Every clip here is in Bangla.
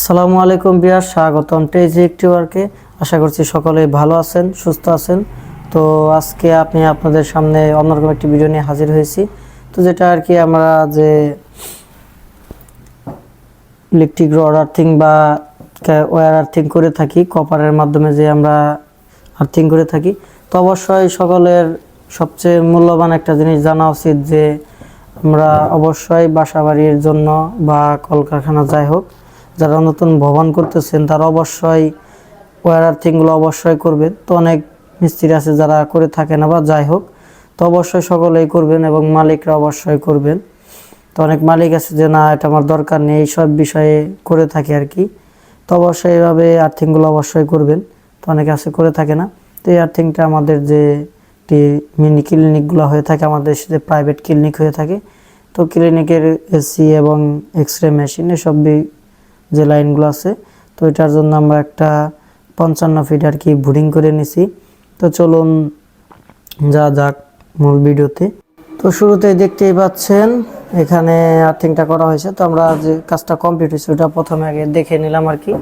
আসসালামু আলাইকুম বিয়ার, স্বাগতম টেজি একটি ওয়ার্কে আশা করছি সকলেই ভালো আছেন, সুস্থ আছেন। তো আজকে আপনি আপনাদের সামনে অন্যরকম একটি ভিডিও নিয়ে হাজির হয়েছি। তো যেটা আর কি আমরা যে ইলেকট্রিক রড আর্থিং বা ওয়ার আর্থিং করে থাকি কপারের মাধ্যমে যে আমরা আর্থিং করে থাকি, তো অবশ্যই সকলের সবচেয়ে মূল্যবান একটা জিনিস জানা উচিত যে আমরা অবশ্যই বাসা বাড়ির জন্য বা কলকারখানা যাই হোক যারা নতুন ভবন করতেছেন, তারা অবশ্যই ওয়ার আর্থিংগুলো অবশ্যই করবেন তো অনেক মিস্ত্রি আছে যারা করে থাকে না বা যাই হোক, তো অবশ্যই সকলেই করবেন এবং মালিকরা অবশ্যই করবেন। তো অনেক মালিক আছে যে, না, এটা আমার দরকার নেই, এইসব বিষয়ে করে থাকে আর কি। তো অবশ্যই এইভাবে আর্থিংগুলো অবশ্যই করবেন। তো অনেকে আছে করে থাকে না। তো এই আর্থিংটা আমাদের যে মিনি ক্লিনিকগুলো হয়ে থাকে, আমাদের যে প্রাইভেট ক্লিনিক হয়ে থাকে, তো ক্লিনিকের এসি এবং এক্স রে মেশিন এসব যে লাইনগুলো আছে, তো এটার জন্য আমরা একটা পঞ্চান্ন ফিট আর কি বুডিং করে নিছি। তো চলুন যা যাক মূল ভিডিওতে। তো শুরুতেই দেখতেই পাচ্ছেন, এখানে আর্থিংটা করা হয়েছে। তো আমরা যে কাজটা কমপ্লিট হয়েছে, ওটা প্রথমে আগে দেখে নিলাম আর কি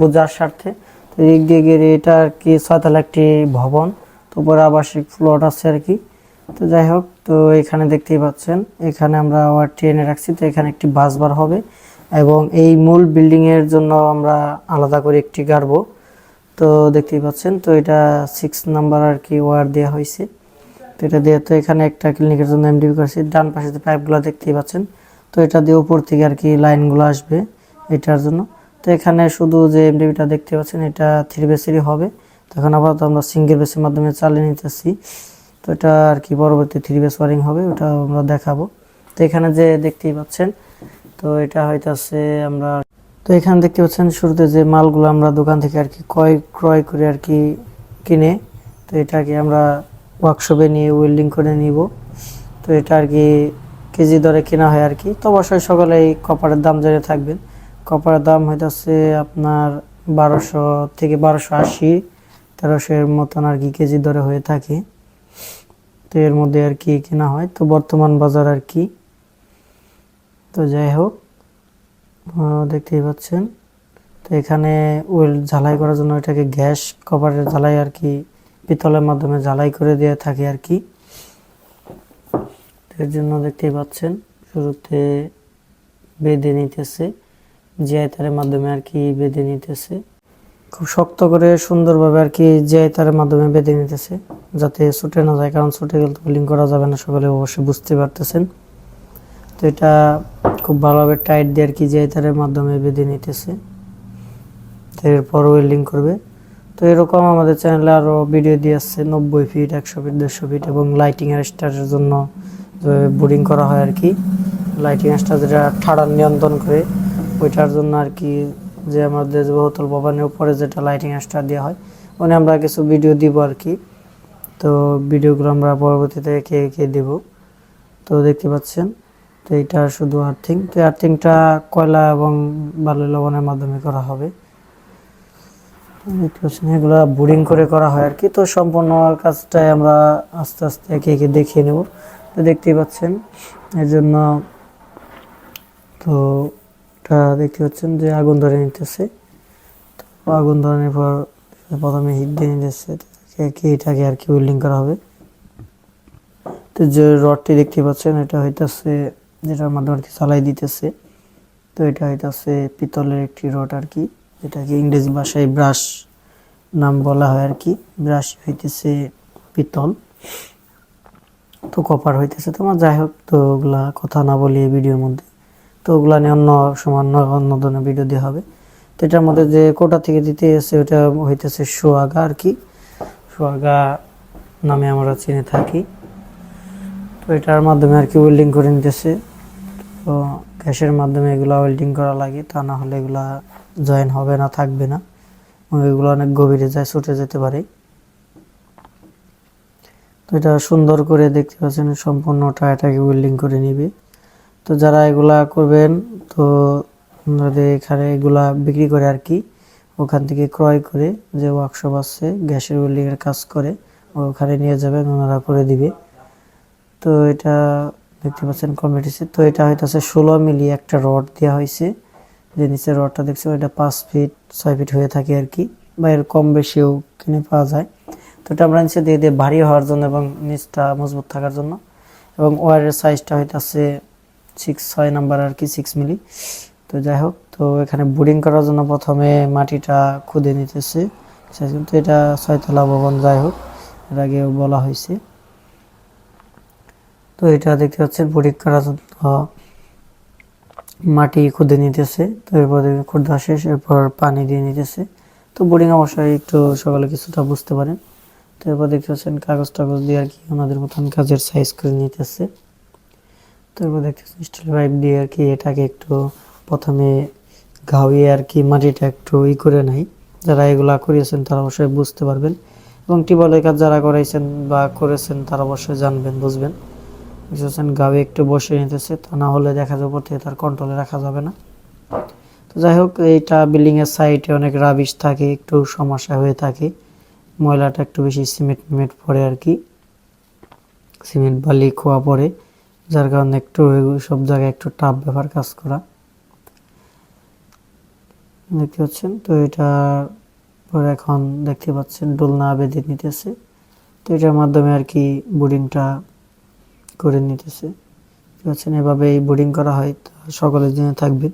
বোঝার স্বার্থে। তো এদিক দিয়ে গিয়ে এটা আর কি ছয়তলা একটি ভবন, তো উপরে আবাসিক প্লট আছে আর কি। তো যাই হোক, তো এখানে দেখতেই পাচ্ছেন, এখানে আমরা ওয়ার ট্রেনে রাখছি, তো এখানে একটি বাস বার হবে। এবং এই মূল বিল্ডিং এর জন্য আমরা আলাদা করে একটি গাড়বো। তো দেখতেই পাচ্ছেন, তো এটা সিক্স নাম্বার আর কি ওয়ার দেওয়া হয়েছে। তো এটা দিয়ে তো এখানে একটা ক্লিনিকের জন্য এমডিবি করেছি। ডান পাশে যে পাইপগুলো দেখতেই পাচ্ছেন, তো এটা দিয়ে উপর থেকে আর কি লাইনগুলো আসবে এটার জন্য। তো এখানে শুধু যে এমডিবিটা দেখতে পাচ্ছেন, এটা থ্রি বেসেরই হবে। তখন আপাতত আমরা সিঙ্গেল বেসের মাধ্যমে চালিয়ে নিতেছি। তো এটা আর কি পরবর্তী থ্রি বেস ওয়ারিং হবে ওটা আমরা দেখাবো। তো এখানে যে দেখতেই পাচ্ছেন তো এটা হইতাছে আমরা, তো এখানে দেখতে পাচ্ছেন শুরুতে যে মালগুলো আমরা দোকান থেকে আর কি ক্রয় ক্রয় করে আর কি কিনে, তো এটাকে আমরা ওয়ার্কশপে নিয়ে ওয়েল্ডিং করে নিব। তো এটা আর কি কেজি দরে কেনা হয় আর কি। তো অবশ্যই সকালে এই কপারের দাম জেনে থাকবেন। কপারের দাম হইতাছে আপনার বারোশো থেকে বারোশো আশি, তেরোশো এর মতন আর কি কেজি দরে হয়ে থাকে। তো এর মধ্যে আর কি কেনা হয়। তো বর্তমান বাজার আর কি তো যাই হোক দেখতেই পাচ্ছেন। তো এখানে ওয়েল ঝালাই করার জন্য এটাকে গ্যাস কভারের ঝালাই আর কি, পিতলের মাধ্যমে ঝালাই করে দিয়ে থাকে আর কি। এর জন্য দেখতেই পাচ্ছেন, শুরুতে বেঁধে নিতেছে জিআই তারের মাধ্যমে আর কি বেঁধে নিতেছে। খুব শক্ত করে সুন্দরভাবে আর কি জিআই তারের মাধ্যমে বেঁধে নিতেছে, যাতে ছুটে না যায়, কারণ ছুটে গেলে তো বোলিং করা যাবে না, সকলে অবশ্যই বুঝতে পারতেছেন। তো এটা খুব ভালোভাবে টাইট দিয়ে আর কি জিআই তারের মাধ্যমে বেঁধে নিতেছে। তো এরপর ওয়েল্ডিং করবে। তো এরকম আমাদের চ্যানেলে আরও ভিডিও দিয়ে আসছে, নব্বই ফিট একশো ফিট দেড়শো ফিট এবং লাইটিং স্টারের জন্য বোর্ডিং করা হয় আর কি। লাইটিং স্টার যেটা ঠাড়ার নিয়ন্ত্রণ করে, ওইটার জন্য আর কি যে আমাদের যে বহুতল ভবনের উপরে যেটা লাইটিং স্টার দেওয়া হয়, ওখানে আমরা কিছু ভিডিও দিব আর কি। তো ভিডিওগুলো আমরা পরবর্তীতে কে কে দেব, তো দেখতে পাচ্ছেন। তো এটা শুধু আর্থিং। তো আর্থিংটা কয়লা এবং বালু লবণের মাধ্যমে করা হবে। এগুলা বোরিং করে করা হয় আর কি। তো সম্পূর্ণ কাজটাই আমরা আস্তে আস্তে একে একে দেখিয়ে নেব। তো দেখতেই পাচ্ছেন, এর জন্য তো এটা দেখতে পাচ্ছেন যে আগুন ধরে নিতেছে। তো আগুন ধরানোর পর প্রথমে হিট দিয়ে নিতেছে। একে এটাকে আর কি ওয়েল্ডিং করা হবে। তো যে রডটি দেখতে পাচ্ছেন, এটা হইতাছে যেটার মাধ্যমে আর চালাই দিতেছে। তো এটা হইতেছে পিতলের একটি রড আর কি যেটাকে ইংরেজি ভাষায় ব্রাশ নাম বলা হয় আর কি ব্রাশ হইতেছে পিতল। তো কপার হইতেছে। তোমার যাই হোক, তো ওগুলা কথা না বলি এই ভিডিওর মধ্যে, তো ওগুলা নিয়ে অন্য সামান্য অন্য ধরনের ভিডিও দেওয়া হবে। তো এটার মধ্যে যে কোটা থেকে দিতে এসে ওটা হইতেছে সোয়াগা আর কি সোয়াগা নামে আমরা চিনে থাকি। তো এটার মাধ্যমে আর কি ওয়েল্ডিং করে নিতেছে। তো গ্যাসের মাধ্যমে এগুলো ওয়েল্ডিং করা লাগে, তা না হলে এগুলা জয়েন হবে না, থাকবে না। এগুলো অনেক গভীরে যায়, ছুটে যেতে পারে। তো এটা সুন্দর করে দেখতে পাচ্ছেন সম্পূর্ণটা এটাকে ওয়েল্ডিং করে নিবে। তো যারা এগুলা করবেন, তো আপনাদের এখানে এগুলা বিক্রি করে আর কি, ওখান থেকে ক্রয় করে যে ওয়ার্কশপ আছে, গ্যাসের ওয়েল্ডিং এর কাজ করে, ওখানে নিয়ে যাবেন, ওনারা করে দিবে। তো এটা দেখতে পাচ্ছেন কমিটিছে তো এটা হইতেছে ষোলো মিলি একটা রড দেওয়া হয়েছে যে নিচের রডটা দেখছি ওইটা পাঁচ ফিট, ছয় ফিট হয়ে থাকে আর কি। বা এর কম বেশিও কিনে পাওয়া যায়। তো এটা আমরা নিচে দিয়ে দিয়ে ভারী হওয়ার জন্য এবং নিচটা মজবুত থাকার জন্য। এবং ওয়ারের সাইজটা হইতাছে সিক্স ছয় নাম্বার আর কি সিক্স মিলি। তো যাই হোক, তো এখানে বোর্ডিং করার জন্য প্রথমে মাটিটা খুদে নিতেছে। তো এটা ছয়তলা ভবন, যাই হোক, এর আগেও বলা হয়েছে তো এটা দেখতে পাচ্ছেন বোর্ডিং করার মাটি খুদে নিতেছে। তো এরপর খুদা শেষ, এরপর পানি দিয়ে নিতেছে। তো বোরিং অবশ্যই একটু সকালে কিছুটা বুঝতে পারেন। তো এরপর দেখতে পাচ্ছেন কাগজ টাগজ দিয়ে আর কি ওনাদের মতন কাজের সাইজ করে নিতেছে। তো এরপর দেখতেছেন স্টিল পাইপ দিয়ে আর কি এটাকে একটু প্রথমে ঘাউয়ে আর কি মাটিটা একটু ই করে নাই যারা এগুলা করিয়েছেন তারা অবশ্যই বুঝতে পারবেন। এবং টিবলের কাজ যারা করাইছেন বা করেছেন তারা অবশ্যই জানবেন, বুঝবেন। বুঝতেছেন গাবে একটু বসে নিতেছে, তা না হলে দেখা যাবে উপর তার কন্ট্রোলে রাখা যাবে না। তো যাই হোক, এইটা বিল্ডিং এর সাইডে অনেক রাবিশ থাকে, একটু সমস্যা হয়ে থাকে। ময়লাটা একটু বেশি সিমেন্ট মিমেন্ট পড়ে আর কি। সিমেন্ট বালি, খোয়া পড়ে, যার কারণে একটু সব জায়গায় একটু টাফ ব্যাপার কাজ করা। দেখতে পাচ্ছেন? তো এটা পরে এখন দেখতে পাচ্ছেন, ডোলনা বেঁধে নিতেছে। তো এটার মাধ্যমে আর কি বোর্ডিংটা করে নিতেছে। দেখতে পাচ্ছেন এভাবে এই বোর্ডিং করা হয় সকলের সকলে জেনে থাকবেন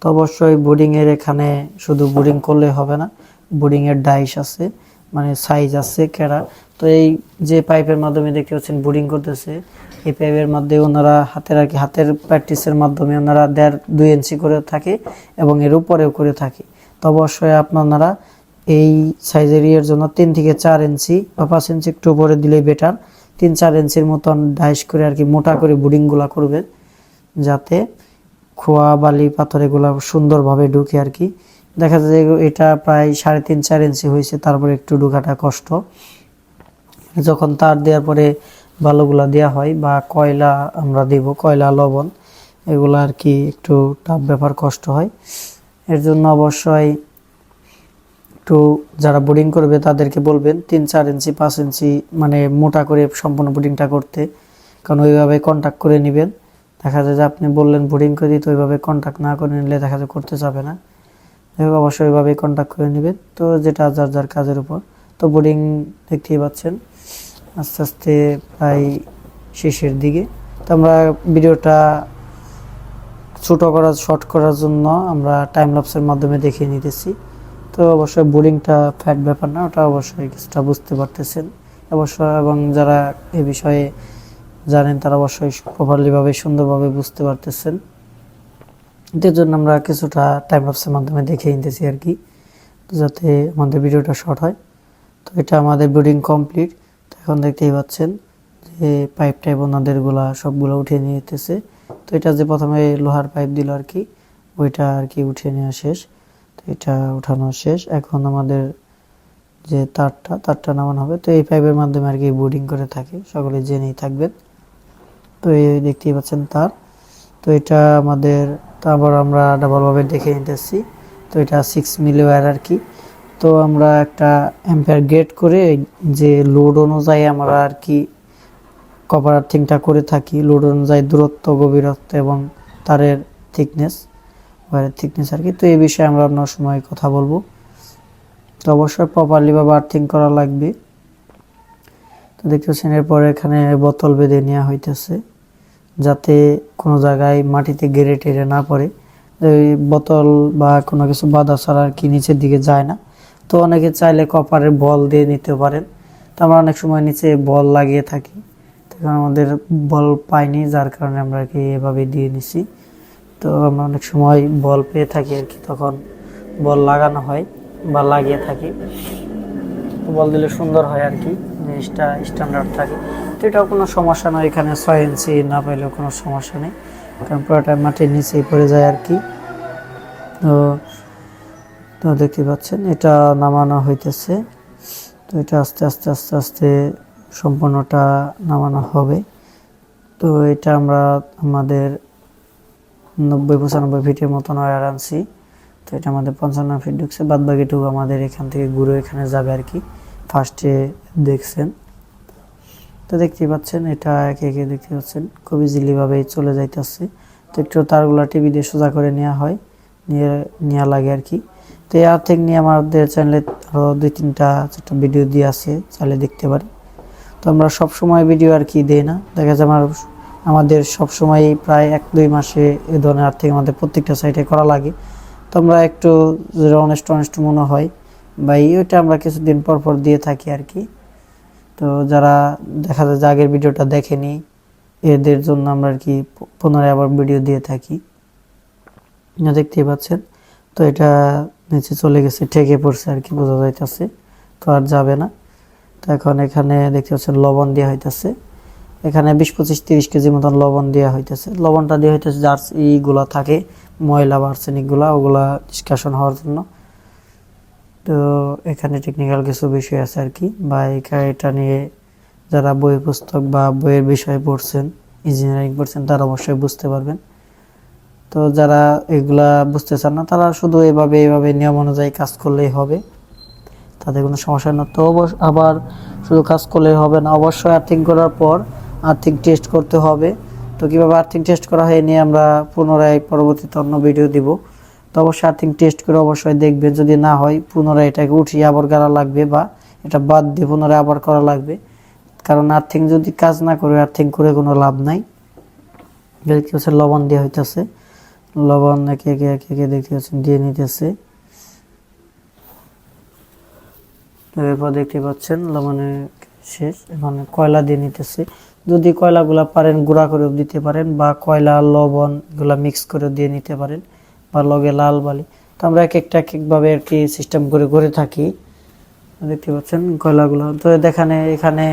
তো অবশ্যই বোর্ডিং এর এখানে শুধু বোর্ডিং করলে হবে না বোর্ডিং এর ডাইস আছে মানে সাইজ আছে কেরা তো এই যে পাইপের মাধ্যমে দেখতে পাচ্ছেন বোর্ডিং করতেছে, এই পাইপের মাধ্যমে ওনারা হাতের আর কি, হাতের প্র্যাকটিসের মাধ্যমে ওনারা দেড়, দুই ইঞ্চি করে থাকে এবং এর উপরেও করে থাকে। তো অবশ্যই আপনারা এই সাইজের ইয়ের জন্য তিন থেকে চার ইঞ্চি বা পাঁচ ইঞ্চি একটু উপরে দিলেই বেটার তিন চার ইঞ্চির মতন ডাইস করে আর কি মোটা করে বোর্ডিংগুলা করবে, যাতে খোয়া, বালি, পাথর এগুলা সুন্দরভাবে ঢুকে আর কি। দেখা যায় যে এটা প্রায় সাড়ে তিন চার ইঞ্চি হয়েছে, তারপরে একটু ঢুকাটা কষ্ট। যখন তার দেওয়ার পরে বালুগুলা দেওয়া হয় বা কয়লা আমরা দিব, কয়লা, লবণ, এগুলো আর কি একটু টাফ ব্যাপার, কষ্ট হয়। এর জন্য অবশ্যই একটু যারা বোর্ডিং করবে তাদেরকে বলবেন তিন, চার ইঞ্চি, পাঁচ ইঞ্চি মানে মোটা করে সম্পূর্ণ বোর্ডিংটা করতে। কারণ ওইভাবে কন্ট্যাক্ট করে নেবেন। দেখা যায় যে আপনি বললেন বোর্ডিং করে দিতে, ওইভাবে কন্ট্যাক্ট না করে নিলে দেখা যায় করতে যাবে না। হোক, অবশ্যই ওইভাবেই কন্ট্যাক্ট করে নেবেন। তো যেটা যার যার কাজের উপর। তো বোর্ডিং দেখতেই পাচ্ছেন, আস্তে আস্তে প্রায় শেষের দিকে। তো আমরা ভিডিওটা ছোটো করার শর্ট করার জন্য আমরা টাইম ল্যাপসের মাধ্যমে দেখিয়ে নিতেছি। তো অবশ্যই বোর্ডিংটা ফ্যাট ব্যাপার না, ওটা অবশ্যই কিছুটা বুঝতে পারতেছেন। অবশ্য এবং যারা এ বিষয়ে জানেন, তারা অবশ্যই প্রপারলিভাবে সুন্দরভাবে বুঝতে পারতেছেন। এটার জন্য আমরা কিছুটা টাইম ল্যাপসের মাধ্যমে দেখে নিতেছি আর কি, যাতে আমাদের ভিডিওটা শর্ট হয়। তো এটা আমাদের বোর্ডিং কমপ্লিট তো এখন দেখতেই পাচ্ছেন যে পাইপ টাইপ ওনাদেরগুলা সবগুলো উঠিয়ে নিয়ে যেতেছে। তো এটা যে প্রথমে লোহার পাইপ দিল আর কি, ওইটা আর কি উঠিয়ে নেওয়া শেষ। তো এটা উঠানো শেষ। এখন আমাদের যে তারটা তারটা নামানো হবে। তো এই পাইপের মাধ্যমে আর কি বোর্ডিং করে থাকে। সকলে জেনেই থাকবেন। তো এই দেখতেই পাচ্ছেন তার। তো এটা আমাদের তারপর আমরা ডাবলভাবে দেখে নিতেছি। তো এটা সিক্স মিলি ওয়ার আর কি। তো আমরা একটা অ্যাম্পিয়ার গেট করে যে লোড অনুযায়ী আমরা আর কি কভার আর্থিংটা করে থাকি লোড অনুযায়ী দূরত্ব, গভীরত্ব এবং তারের থিকনেস ওয়ারের থিকনেস আর কি। তো এই বিষয়ে আমরা অন্য সময় কথা বলব। তো অবশ্যই প্রপারলি ভাবে আর্থিং করা লাগবে। তো দেখতে পাচ্ছেন, এরপর এখানে বোতল বেঁধে নেওয়া হইতেছে, যাতে কোনো জায়গায় মাটিতে গেড়ে টেড়ে না পড়ে। বোতল বা কোনো কিছু বাধা ছাড়া আর কি নিচের দিকে যায় না। তো অনেকে চাইলে কপারের বল দিয়ে নিতে পারেন। তো আমরা অনেক সময় নিচে বল লাগিয়ে থাকি। তখন আমাদের বল পাইনি, যার কারণে আমরা কি এভাবে দিয়ে নিছি। তো আমরা অনেক সময় বল পেয়ে থাকি আর কি, তখন বল লাগানো হয় বা লাগিয়ে থাকি। বল দিলে সুন্দর হয় আর কি, জিনিসটা স্ট্যান্ডার্ড থাকে। তো এটাও কোনো সমস্যা নয়, এখানে ছয় ইঞ্চি না পাইলেও কোনো সমস্যা নেই। কারণ পুরোটা মাটির নিচেই পড়ে যায় আর কি। তো তো দেখতে পাচ্ছেন, এটা নামানো হইতেছে। তো এটা আস্তে আস্তে আস্তে আস্তে সম্পূর্ণটা নামানো হবে। তো এটা আমরা আমাদের নব্বই পঁচানব্বই ফিটের মতন ওয়ার আনছি তো এটা আমাদের পঞ্চান্ন ফিট ঢুকছে। বাদ বাকিটুকু আমাদের এখান থেকে ঘুরে এখানে যাবে আর কি। ফার্স্টে দেখছেন। তো দেখতেই পাচ্ছেন, এটা একে একে দেখতে পাচ্ছেন। খুব ইজিলিভাবেই চলে যাইতেছে। তো একটু তারগুলা টিভি দিয়ে সোজা করে নেওয়া হয়। নিয়ে নেওয়া লাগে আর কি। তো এই আর্থিং নিয়ে আমাদের চ্যানেলে আরও দুই, তিনটা চারটা ভিডিও দিয়ে আছে। চাইলে দেখতে পারি তো আমরা সব সময় ভিডিও আর কি দেই না। দেখা যায় আমার আমাদের সব সময় প্রায় এক, দুই মাসে এ ধরনের আর্থিং আমাদের প্রত্যেকটা সাইটে করা লাগে। তো আমরা একটু অনেস্ট অনেস্ট মনে হয় বা ওইটা আমরা কিছুদিন পর পর দিয়ে থাকি আর কি। তো যারা দেখা যায় যে আগের ভিডিওটা দেখেনি, এদের জন্য আমরা আর কি পুনরায় আবার ভিডিও দিয়ে থাকি। দেখতেই পাচ্ছেন? তো এটা নিচে চলে গেছে, ঠেকে পড়ছে আর কি, বোঝা যাইতেছে। তো আর যাবে না। তো এখন এখানে দেখতে পাচ্ছেন লবণ দেওয়া হইতেছে। এখানে বিশ, পঁচিশ, তিরিশ কেজি মতন লবণ দেওয়া হইতেছে। লবণটা দেওয়া হইতেছে যার ইগুলা থাকে, ময়লা বা আর্সেনিকগুলা ওগুলা নিষ্কাশন হওয়ার জন্য। তো এখানে টেকনিক্যাল কিছু বিষয় আছে আর কি। বা এখা- এটা নিয়ে যারা বই পুস্তক বা বইয়ের বিষয়ে পড়ছেন ইঞ্জিনিয়ারিং পড়ছেন, তারা অবশ্যই বুঝতে পারবেন। তো যারা এগুলা বুঝতে চান না, তারা শুধু এভাবে এভাবে নিয়ম অনুযায়ী কাজ করলেই হবে। তাদের কোনো সমস্যা না তো আবার শুধু কাজ করলেই হবে না, অবশ্যই আর্থিং করার পর আর্থিং টেস্ট করতে হবে। তো কীভাবে আর্থিং টেস্ট করা হয় নিয়ে আমরা পুনরায় পরবর্তীতে অন্য ভিডিও দিব। তো অবশ্যই আর্থিং টেস্ট করে অবশ্যই দেখবেন যদি না হয় পুনরায় এটাকে উঠিয়ে আবার গাড়া লাগবে বা এটা বাদ দিয়ে পুনরায় আবার করা লাগবে। কারণ আর্থিং যদি কাজ না করে আর্থিং করে কোনো লাভ নাই। দেখতে পাচ্ছেন লবণ দিয়ে হইতেছে। লবণ একে একে একে একে দেখতে পাচ্ছেন দিয়ে নিতেছে। এরপর দেখতে পাচ্ছেন লবণের শেষ এখন কয়লা দিয়ে নিতেছে। যদি কয়লাগুলা পারেন, গুঁড়া করেও দিতে পারেন বা কয়লা, লবণ এগুলা মিক্স করে দিয়ে নিতে পারেন বা লগে লাল বালি। তো আমরা এক একটা এক একভাবে আর কি সিস্টেম করে করে থাকি। দেখতে পাচ্ছেন কয়লাগুলো। তো দেখানে এখানে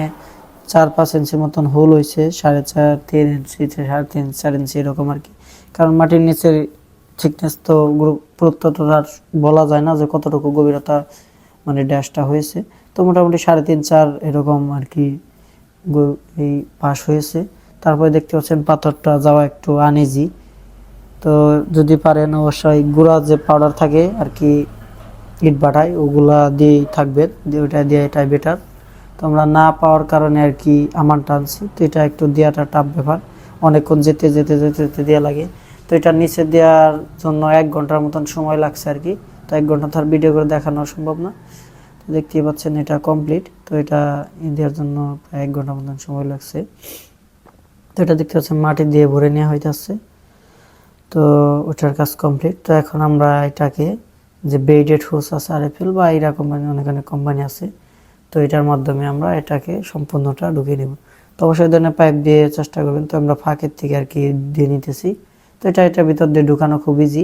চার পাঁচ ইঞ্চি মতন হোল হয়েছে সাড়ে চার, তিন ইঞ্চি, সাড়ে তিন, চার ইঞ্চি এরকম আর কি। কারণ মাটির নিচের থিকনেস তো আর বলা যায় না যে কতটুকু গভীরতা মানে ড্যাশটা হয়েছে। তো মোটামুটি সাড়ে তিন, চার এরকম আর কি এই পাশ হয়েছে। তারপরে দেখতে পাচ্ছেন পাথরটা যাওয়া একটু আনইজি তো যদি পারেন অবশ্যই গুঁড়া যে পাউডার থাকে আর কি ইট বাটায়, ওগুলা দিয়েই থাকবেন। ওটা দিয়ে এটাই বেটার তো আমরা না পাওয়ার কারণে আর কি আমার টানছি। তো এটা একটু দেওয়াটা টাফ ব্যাপার। অনেকক্ষণ যেতে যেতে যেতে যেতে দেওয়া লাগে। তো এটা নিচে দেওয়ার জন্য এক ঘণ্টার মতন সময় লাগছে আর কি তো এক ঘণ্টা তো আর ভিডিও করে দেখানো সম্ভব না। তো দেখতেই পাচ্ছেন এটা কমপ্লিট তো এটা দেওয়ার জন্য প্রায় এক ঘণ্টা মতন সময় লাগছে। তো এটা দেখতে পাচ্ছেন মাটি দিয়ে ভরে নেওয়া হইতেছে। তো ওটার কাজ কমপ্লিট তো এখন আমরা এটাকে যে বেডেড হোস আছে আরএফএল বা এরা কোম্পানি অনেক অনেক কোম্পানি আছে, তো এটার মাধ্যমে আমরা এটাকে সম্পূর্ণটা ঢুকিয়ে নেব। তো অবশ্যই ধরনের পাইপ দিয়ে চেষ্টা করবেন। তো আমরা ফাঁকের থেকে আর কি দিয়ে নিতেছি। তো এটা এটার ভিতর দিয়ে ঢুকানো খুব ইজি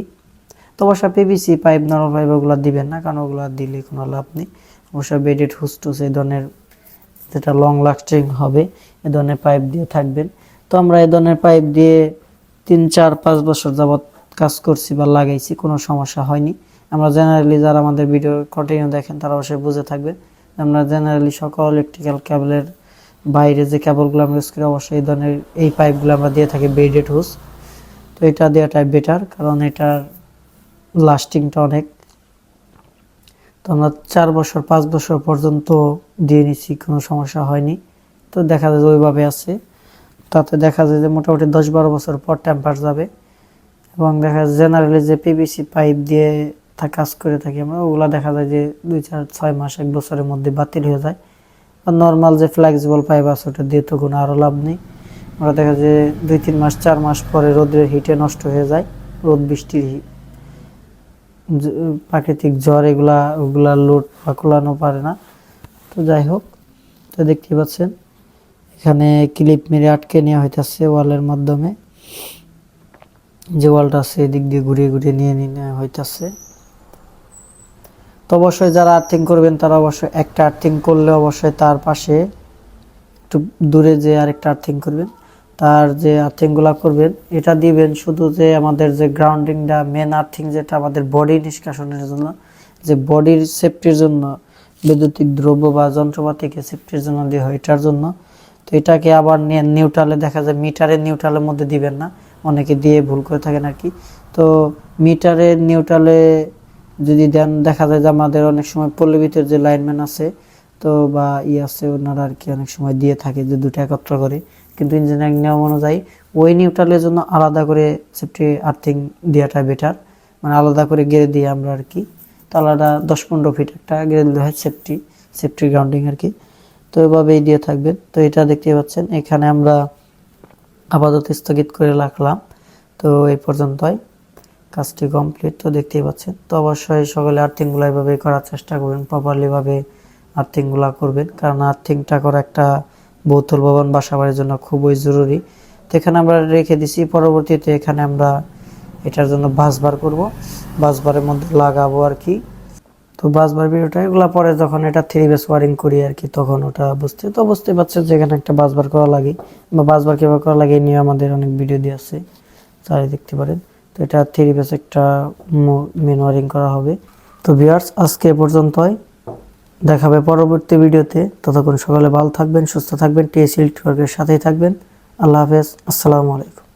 তো অবশ্যই পিভিসি পাইপ নরমাল পাইপ ওগুলো দিবেন না, কারণ ওগুলো দিলে কোনো লাভ নেই। অবশ্যই বেডেড হুস টুস এই ধরনের যেটা লং লাস্টিং হবে, এ ধরনের পাইপ দিয়ে থাকবেন। তো আমরা এই ধরনের পাইপ দিয়ে তিন, চার, পাঁচ বছর যাবৎ কাজ করছি বা লাগাইছি, কোনো সমস্যা হয়নি। আমরা জেনারেলি যারা আমাদের ভিডিও কন্টিনিউ দেখেন, তারা অবশ্যই বুঝে থাকবে আমরা জেনারেলি সকল ইলেকট্রিক্যাল কেবলের বাইরে যে কেবলগুলো আমরা ইউজ করি, অবশ্যই এই ধরনের এই পাইপগুলো আমরা দিয়ে থাকি বেডেড হুস তো এটা দেওয়াটাই বেটার কারণ এটার লাস্টিংটা অনেক। তো আমরা চার বছর, পাঁচ বছর পর্যন্ত দিয়ে নিচ্ছি কোনো সমস্যা হয়নি। তো দেখা যায় ওইভাবে আছে। তাতে দেখা যায় যে মোটামুটি দশ বারো বছর পর টেম্পার যাবে। এবং দেখা যায় জেনারেলি যে পিভিসি পাইপ দিয়ে কাজ করে থাকি আমরা, ওগুলা দেখা যায় যে দুই চার, ছয় মাস, এক বছরের মধ্যে বাতিল হয়ে যায়। আর নর্মাল যে ফ্লেক্সিবল পাইপ আছে, ওটা দিয়ে তো কোনো আরও লাভ নেই। আমরা দেখা যায় দুই, তিন মাস, চার মাস পরে রোদের হিটে নষ্ট হয়ে যায়, রোদ, বৃষ্টির প্রাকৃতিক জ্বর এগুলা, ওগুলা লোড বা কুলানো পারে না। তো যাই হোক, তো দেখতে পাচ্ছেন, এখানে ক্লিপ মেরে আটকে নেওয়া হইতেছে ওয়ালের মাধ্যমে। যে ওয়ালটা আছে, এদিক দিয়ে ঘুরিয়ে ঘুরিয়ে নিয়ে নেওয়া হইতেছে। তো অবশ্যই যারা আর্থিং করবেন, তারা অবশ্যই একটা আর্থিং করলে অবশ্যই তার পাশে একটু দূরে যে আরেকটা আর্থিং করবেন। তার যে আর্থিংগুলা করবেন, এটা দিবেন শুধু যে আমাদের যে গ্রাউন্ডিংটা মেন আর্থিং যেটা আমাদের বডি নিষ্কাশনের জন্য, যে বডির সেফটির জন্য, বৈদ্যুতিক দ্রব্য বা যন্ত্রপাতিকে সেফটির জন্য দেওয়া হয়, এটার জন্য। তো এটাকে আবার নিউট্রালে দেখা যায় মিটারে নিউট্রালের মধ্যে দিবেন না, অনেকে দিয়ে ভুল করে থাকেন আর কি। তো মিটারের নিউট্রালে যদি দেন, দেখা যায় যে আমাদের অনেক সময় পল্লী যে লাইনম্যান আছে, তো বা ই আছে, ওনারা আর কি অনেক সময় দিয়ে থাকে যে দুটো একত্র করে। কিন্তু ইঞ্জিনিয়ারিং নিয়ম অনুযায়ী ওই নিউট্রালের জন্য আলাদা করে সেফটি আর্থিং দেওয়াটা বেটার মানে আলাদা করে গেড়ে দিই আমরা আর কি তালাটা দশ পনেরো ফিট একটা গেড়ে দিতে হয় সেফটি সেফটি গ্রাউন্ডিং আর কি। তো এভাবেই দিয়ে থাকবেন তো এটা দেখতে পাচ্ছেন, এখানে আমরা আপাতত স্থগিত করে রাখলাম। তো এই পর্যন্তই, কাজটি কমপ্লিট তো দেখতেই পাচ্ছেন। তো অবশ্যই সকলে আর্থিংগুলো এভাবে করার চেষ্টা করবেন প্রপারলিভাবে আর্থিংগুলো করবেন, কারণ আর্থিংটা করা একটা বহুতল ভবন, বাসা বাড়ির জন্য খুবই জরুরি। তো এখানে আমরা রেখে দিছি। পরবর্তীতে এখানে আমরা এটার জন্য বাস বার করব। বাস বারের মধ্যে লাগাবো আর কি। তো বাসবার ভিডিওটা এগুলো পরে যখন এটা থ্রি বেস ওয়ারিং করি আর কি, তখন ওটা বুঝতে তো বুঝতে পারছেন যে এখানে একটা বাসবার করা লাগে। বা বাসবার কীভাবে করা লাগে এই নিয়ে আমাদের অনেক ভিডিও দিয়ে আছে। তাই দেখতে পারেন। তো এটা থ্রি বেস একটা মেন ওয়ারিং করা হবে। তো ভিউয়ার্স আজকে পর্যন্তই। দেখাবে পরবর্তী ভিডিওতে। ততক্ষণ সকালে ভালো থাকবেন, সুস্থ থাকবেন টিএসএল নেটওয়ার্কের সাথেই থাকবেন। আল্লাহ হাফেজ, আসসালামু আলাইকুম।